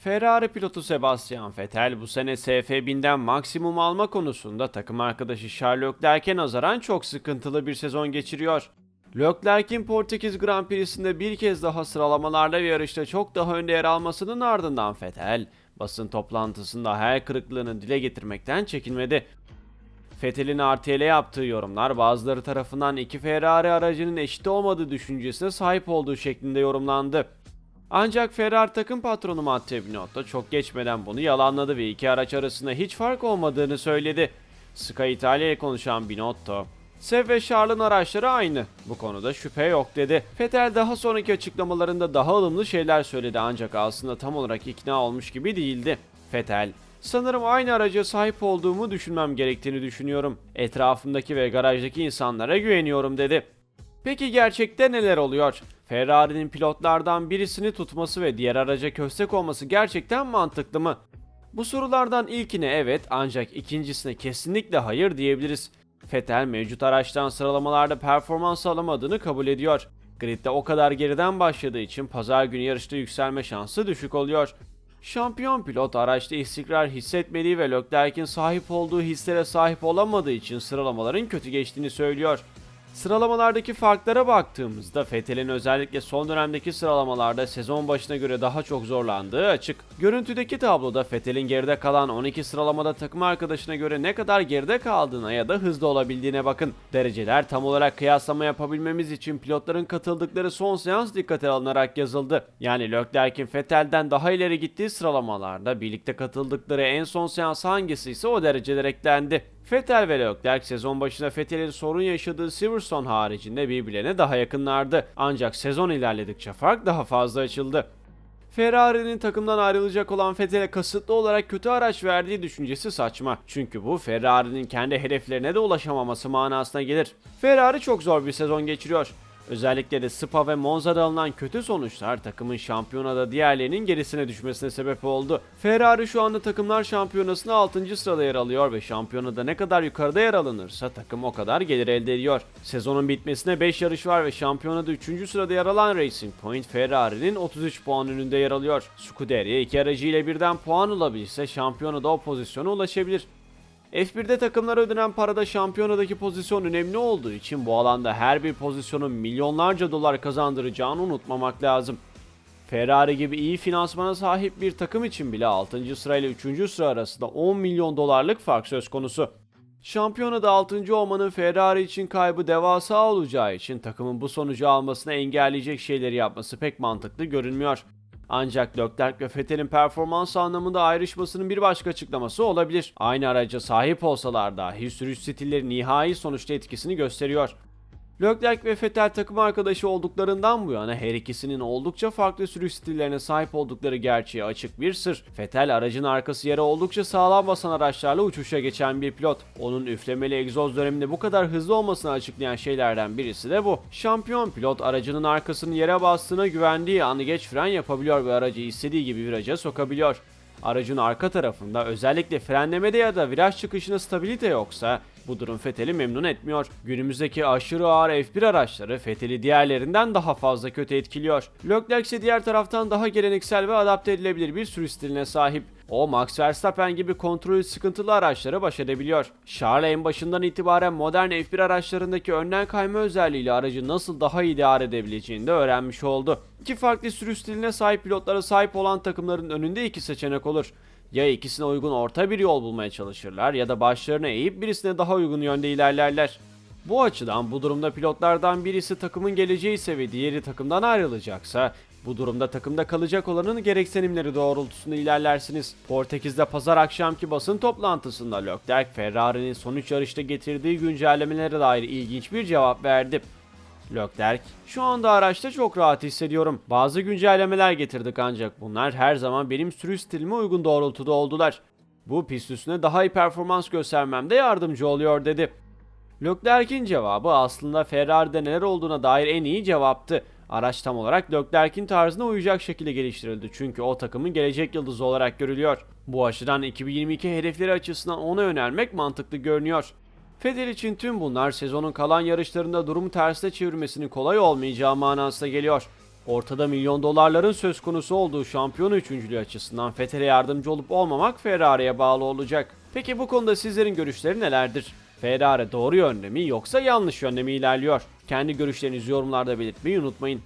Ferrari pilotu Sebastian Vettel bu sene SF1000'den maksimum alma konusunda takım arkadaşı Charles Leclerc'e nazaran çok sıkıntılı bir sezon geçiriyor. Leclerc'in Portekiz Grand Prix'sinde bir kez daha sıralamalarda ve yarışta çok daha önde yer almasının ardından Vettel, basın toplantısında hayal kırıklığını dile getirmekten çekinmedi. Vettel'in RTL'e yaptığı yorumlar bazıları tarafından iki Ferrari aracının eşit olmadığı düşüncesine sahip olduğu şeklinde yorumlandı. Ancak Ferrari takım patronu Matteo Binotto çok geçmeden bunu yalanladı ve iki araç arasında hiç fark olmadığını söyledi. Sky Italia ile konuşan Binotto, Sev ve Charles'ın araçları aynı. Bu konuda şüphe yok dedi. Vettel daha sonraki açıklamalarında daha ılımlı şeyler söyledi ancak aslında tam olarak ikna olmuş gibi değildi. Vettel, Sanırım aynı araca sahip olduğumu düşünmem gerektiğini düşünüyorum. Etrafımdaki ve garajdaki insanlara güveniyorum dedi. Peki gerçekte neler oluyor? Ferrari'nin pilotlardan birisini tutması ve diğer araca köstek olması gerçekten mantıklı mı? Bu sorulardan ilkine evet ancak ikincisine kesinlikle hayır diyebiliriz. Vettel mevcut araçtan sıralamalarda performans alamadığını kabul ediyor. Gridde o kadar geriden başladığı için pazar günü yarışta yükselme şansı düşük oluyor. Şampiyon pilot araçta istikrar hissetmediği ve Leclerc'in sahip olduğu hislere sahip olamadığı için sıralamaların kötü geçtiğini söylüyor. Sıralamalardaki farklara baktığımızda Vettel'in özellikle son dönemdeki sıralamalarda sezon başına göre daha çok zorlandığı açık. Görüntüdeki tabloda Vettel'in geride kalan 12 sıralamada takım arkadaşına göre ne kadar geride kaldığına ya da hızlı olabildiğine bakın. Dereceler tam olarak kıyaslama yapabilmemiz için pilotların katıldıkları son seans dikkate alınarak yazıldı. Yani Leclerc'in Vettel'den daha ileri gittiği sıralamalarda birlikte katıldıkları en son seans hangisi ise o dereceler eklendi. Vettel ve Leclerc sezon başında Vettel'in sorun yaşadığı Silverstone haricinde birbirlerine daha yakınlardı. Ancak sezon ilerledikçe fark daha fazla açıldı. Ferrari'nin takımdan ayrılacak olan Vettel'e kasıtlı olarak kötü araç verdiği düşüncesi saçma. Çünkü bu Ferrari'nin kendi hedeflerine de ulaşamaması manasına gelir. Ferrari çok zor bir sezon geçiriyor. Özellikle de Spa ve Monza'da alınan kötü sonuçlar takımın şampiyonada diğerlerinin gerisine düşmesine sebep oldu. Ferrari şu anda takımlar şampiyonasında 6. sırada yer alıyor ve şampiyonada ne kadar yukarıda yer alınırsa takım o kadar gelir elde ediyor. Sezonun bitmesine 5 yarış var ve şampiyonada 3. sırada yer alan Racing Point Ferrari'nin 33 puan önünde yer alıyor. Scuderia iki aracıyla birden puan alabilirse şampiyonada o pozisyona ulaşabilir. F1'de takımlara ödenen parada şampiyonadaki pozisyon önemli olduğu için bu alanda her bir pozisyonun milyonlarca dolar kazandıracağını unutmamak lazım. Ferrari gibi iyi finansmana sahip bir takım için bile 6. sırayla 3. sıra arasında 10 milyon dolarlık fark söz konusu. Şampiyonada 6. olmanın Ferrari için kaybı devasa olacağı için takımın bu sonucu almasını engelleyecek şeyleri yapması pek mantıklı görünmüyor. Ancak Leclerc ve Vettel'in performans anlamında ayrışmasının bir başka açıklaması olabilir. Aynı araca sahip olsalar dahi sürüş stilleri nihai sonuçta etkisini gösteriyor. Leclerc ve Vettel takım arkadaşı olduklarından bu yana her ikisinin oldukça farklı sürüş stillerine sahip oldukları gerçeği açık bir sır. Vettel aracın arkası yere oldukça sağlam basan araçlarla uçuşa geçen bir pilot. Onun üflemeli egzoz döneminde bu kadar hızlı olmasını açıklayan şeylerden birisi de bu. Şampiyon pilot aracının arkasının yere bastığına güvendiği anı geç fren yapabiliyor ve aracı istediği gibi viraja sokabiliyor. Aracın arka tarafında özellikle frenlemede ya da viraj çıkışında stabilite yoksa bu durum Fethel'i memnun etmiyor. Günümüzdeki aşırı ağır F1 araçları Fethel'i diğerlerinden daha fazla kötü etkiliyor. Leclerc ise diğer taraftan daha geleneksel ve adapte edilebilir bir sürüş stiline sahip. O Max Verstappen gibi kontrolü sıkıntılı araçlara baş edebiliyor. Charles en başından itibaren modern F1 araçlarındaki önden kayma özelliğiyle aracı nasıl daha iyi idare edebileceğini de öğrenmiş oldu. İki farklı sürüş stiline sahip pilotlara sahip olan takımların önünde iki seçenek olur. Ya ikisine uygun orta bir yol bulmaya çalışırlar ya da başlarını eğip birisine daha uygun yönde ilerlerler. Bu açıdan bu durumda pilotlardan birisi takımın geleceği ise ve diğeri takımdan ayrılacaksa bu durumda takımda kalacak olanın gereksinimleri doğrultusunda ilerlersiniz. Portekiz'de pazar akşamki basın toplantısında Leclerc, Ferrari'nin son 3 yarışta getirdiği güncellemelere dair ilginç bir cevap verdi. Leclerc, şu anda araçta çok rahat hissediyorum. Bazı güncellemeler getirdik ancak bunlar her zaman benim sürüş stilime uygun doğrultuda oldular. Bu pist üstüne daha iyi performans göstermemde yardımcı oluyor dedi. Leclerc'in cevabı aslında Ferrari'de neler olduğuna dair en iyi cevaptı. Araç tam olarak Leclerc'in tarzına uyacak şekilde geliştirildi çünkü o takımın gelecek yıldızı olarak görülüyor. Bu açıdan 2022 hedefleri açısından ona yönelmek mantıklı görünüyor. Vettel için tüm bunlar sezonun kalan yarışlarında durumu tersine çevirmesinin kolay olmayacağı manasına geliyor. Ortada milyon dolarların söz konusu olduğu şampiyon üçüncülüğü açısından Vettel'e yardımcı olup olmamak Ferrari'ye bağlı olacak. Peki bu konuda sizlerin görüşleri nelerdir? Ferrari doğru yönde mi yoksa yanlış yönde mi ilerliyor? Kendi görüşlerinizi yorumlarda belirtmeyi unutmayın.